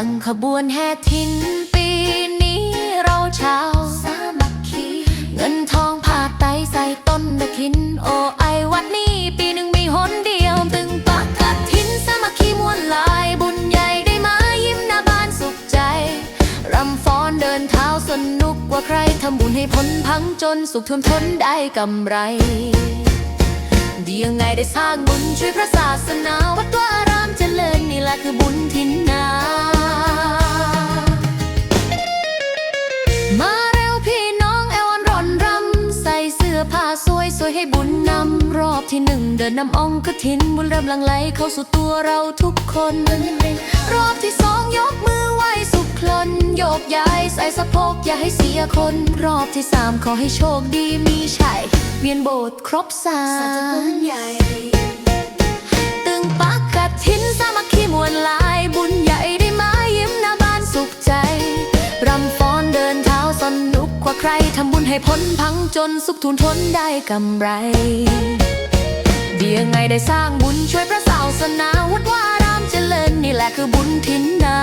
ตั้งขบวนแห่ทินปีนี้เราชาวสามัคคี เงินทองผาดไตใส่ต้นตะคิน โอไอวัดนี้ปีหนึ่งมีหนเดียว ตึงปักกัดทินสามัคคีมวลลายบุญใหญ่ได้มายิ้มหน้าบ้านสุขใจรำฟ้อนเดินเท้าสนุกกว่าใครทำบุญให้พ้นพังจนสุขท่วมท้นได้กำไรดียังไงได้สร้างบุญช่วยพระศาสนาวัดวาอารามเจริญนี่แหละคือบุญ ผ้าสวยสวยให้บุญนำรอบที่หนึ่งเดินนำองกทินบุญเริ่มหลังไหลเข้าสู่ตัวเราทุกคน รอบที่สองยกมือไหว้สุขคลนโยกย้ายใส่สะโพกอย่าให้เสียคน รอบที่สามขอให้โชคดีมีชัยเวียนโบสถ์ครบสามตึงปักกัดทินสามัคคีมวลลา ใครทำบุญให้พ้นพังจนสุขทุนทนได้กำไรเดียงไงได้สร้างบุญช่วยพระศาสนาวัดวารามเจริญนี่แหละคือบุญทินนา